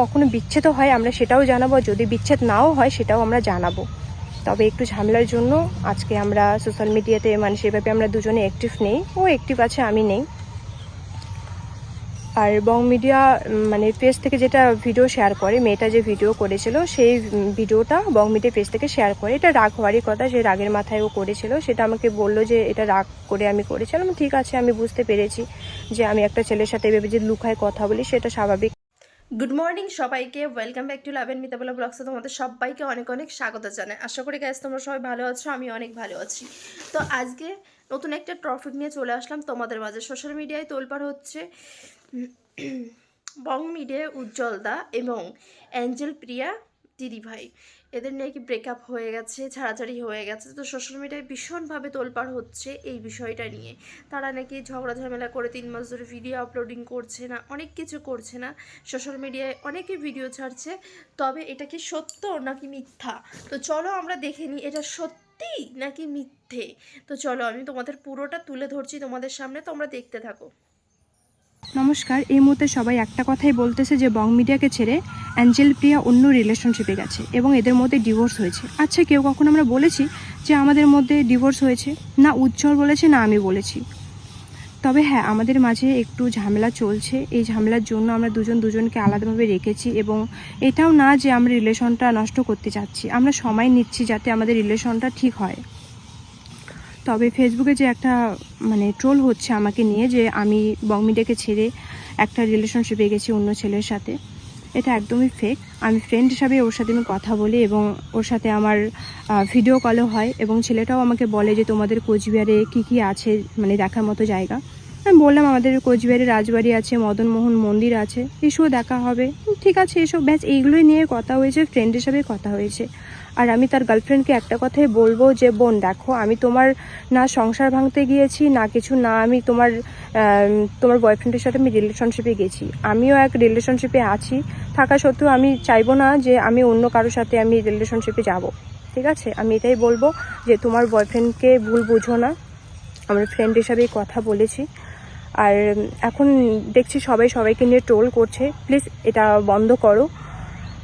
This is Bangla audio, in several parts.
কখনো বিচ্ছেদ হয়, আমরা সেটাও জানাব। যদি বিচ্ছেদ নাও হয়, সেটাও আমরা জানাব। তবে একটু ঝামেলার জন্য আজকে আমরা সোশ্যাল মিডিয়াতে মানে সেভাবে আমরা দুজনে অ্যাক্টিভ নেই। ও অ্যাক্টিভ আছে, আমি নেই। আর বং মিডিয়া মানে পেজ থেকে যেটা ভিডিও শেয়ার করে, মেয়েটা যে ভিডিও করেছিল, সেই ভিডিওটা বং মিডিয়া পেজ থেকে শেয়ার করে। এটা রাগ হওয়ারই কথা যে রাগের মাথায় ও করেছিল। সেটা আমাকে বলল যে, এটা রাগ করে আমি করেছিলাম। ঠিক আছে, আমি বুঝতে পেরেছি যে, আমি একটা ছেলের সাথে ভেবে যে লুকায় কথা বলি, সেটা স্বাভাবিক গুড মর্নিং সবাইকে ওয়েলকাম ব্যাক টু লাভেন মিতাবলা ব্লগসে তোমাদের সবাইকে অনেক অনেক স্বাগত জানাই। আশা করি গ্যাস তোমরা সবাই ভালো আছো, আমি অনেক ভালো আছি। তো আজকে নতুন একটা টপিক নিয়ে চলে আসলাম তোমাদের মাঝে। সোশ্যাল মিডিয়ায় তোলপাড় হচ্ছে বং মিডিয়ায় উজ্জ্বল দা এবং অ্যাঞ্জেল প্রিয়া দিদিভাই এদের নিয়ে নাকি ব্রেকআপ হয়ে গেছে, ছাড়াছাড়ি হয়ে গেছে? তো সোশ্যাল মিডিয়ায় ভীষণভাবে তোলপাড় হচ্ছে এই বিষয়টা নিয়ে। তারা নাকি ঝগড়া ঝামেলা করে তিন মাস ধরে ভিডিও আপলোডিং করছে না, অনেক কিছু করছে না। সোশ্যাল মিডিয়ায় অনেকে ভিডিও ছাড়ছে, তবে এটা কি সত্য নাকি মিথ্যা? তো চলো আমরা দেখে নিই, এটা সত্যি নাকি মিথ্যে? তো চলো আমি তোমাদের পুরোটা তুলে ধরছি তোমাদের সামনে, তোমরা দেখতে থাকো। নমস্কার, এই মুহূর্তে সবাই একটা কথাই বলতেছে যে বং মিডিয়াকে ছেড়ে অ্যাঞ্জেল প্রিয়া অন্য রিলেশনশিপে গেছে এবং এদের মধ্যে ডিভোর্স হয়েছে। আচ্ছা কেউ কখন আমরা বলেছি যে আমাদের মধ্যে ডিভোর্স হয়েছে? না, উজ্জ্বল বলেছে, না, আমি বলেছি। তবে হ্যাঁ আমাদের মাঝে একটু ঝামেলা চলছে। এই ঝামেলার জন্য আমরা দুজন দুজনকে আলাদাভাবে রেখেছি এবং এটাও না যে আমরা রিলেশনটা নষ্ট করতে চাচ্ছি। আমরা সময় নিচ্ছি যাতে আমাদের রিলেশনটা ঠিক হয়। তবে ফেসবুকে যে একটা মানে ট্রোল হচ্ছে আমাকে নিয়ে যে আমি বংমিডিয়াকে ছেড়ে একটা রিলেশনশিপে গেছি অন্য ছেলের সাথে, এটা একদমই ফেক আমি ফ্রেন্ড হিসাবে ওর সাথে আমি কথা বলি এবং ওর সাথে আমার ভিডিও কলও হয় এবং ছেলেটাও আমাকে বলে যে তোমাদের কোচবিহারে কী কী আছে মানে দেখার মতো জায়গা। আমি বললাম, আমাদের কোচবিহারে রাজবাড়ি আছে, মদনমোহন মন্দির আছে এসব দেখা হবে। ঠিক আছে এসব ব্যাস, এইগুলোই নিয়ে কথা হয়েছে ফ্রেন্ড হিসাবে কথা হয়েছে। আর আমি তার গার্লফ্রেন্ডকে একটা কথাই বলব যে, বোন, দেখো, আমি তোমার না সংসার ভাঙতে গিয়েছি, না কিছু, না আমি তোমার তোমার বয়ফ্রেন্ডের সাথে আমি রিলেশনশিপে গেছি। আমিও এক রিলেশনশিপে আছি। থাকা সত্ত্বেও আমি চাইব না যে আমি অন্য কারোর সাথে আমি রিলেশনশিপে যাব। ঠিক আছে? আমি এটাই বলব যে, তোমার বয়ফ্রেন্ডকে ভুল বুঝো না। আমার ফ্রেন্ড হিসাবেই কথা বলেছি। আর এখন দেখছি সবাই সবাইকে নিয়ে ট্রোল করছে। প্লিজ এটা বন্ধ করো।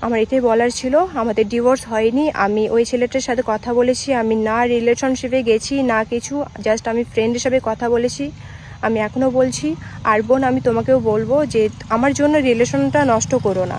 আমার এটাই বলার ছিল। আমাদের ডিভোর্স হয়নি। আমি ওই ছেলেটার সাথে কথা বলেছি। আমি না রিলেশনশিপে গেছি, না কিছু। জাস্ট আমি ফ্রেন্ড হিসাবে কথা বলেছি। আমি এখনও বলছি, আর বোন, আমি তোমাকেও বলব যে আমার জন্য রিলেশনটা নষ্ট করো না।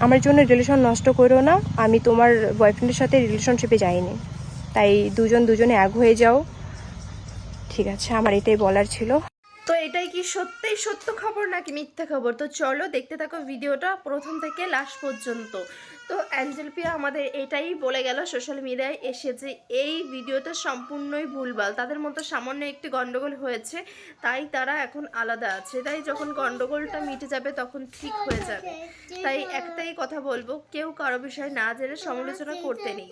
আমার জন্য রিলেশন নষ্ট করো না। আমি তোমার বয়ফ্রেন্ডের সাথে রিলেশনশিপে যাইনি। তাই দুজন দুজনে এক হয়ে যাও। ঠিক আছে, আমার এটাই বলার ছিল। তো এটাই কি সত্যিই সত্য খবর নাকি মিথ্যা খবর? তো চলো দেখতে থাকো ভিডিওটা প্রথম থেকে লাস্ট পর্যন্ত। তো অ্যাঞ্জেল পিয়া আমাদের এটাই বলে গেল সোশ্যাল মিডিয়ায় এসে যে এই ভিডিওটা সম্পূর্ণই ভুলভাল। তাদের মতো সামান্য একটি গণ্ডগোল হয়েছে, তাই তারা এখন আলাদা আছে। তাই যখন গন্ডগোলটা মিটে যাবে তখন ঠিক হয়ে যাবে। তাই একটাই কথা বলব, কেউ কারও বিষয়ে না জেনে সমালোচনা করতে নেই।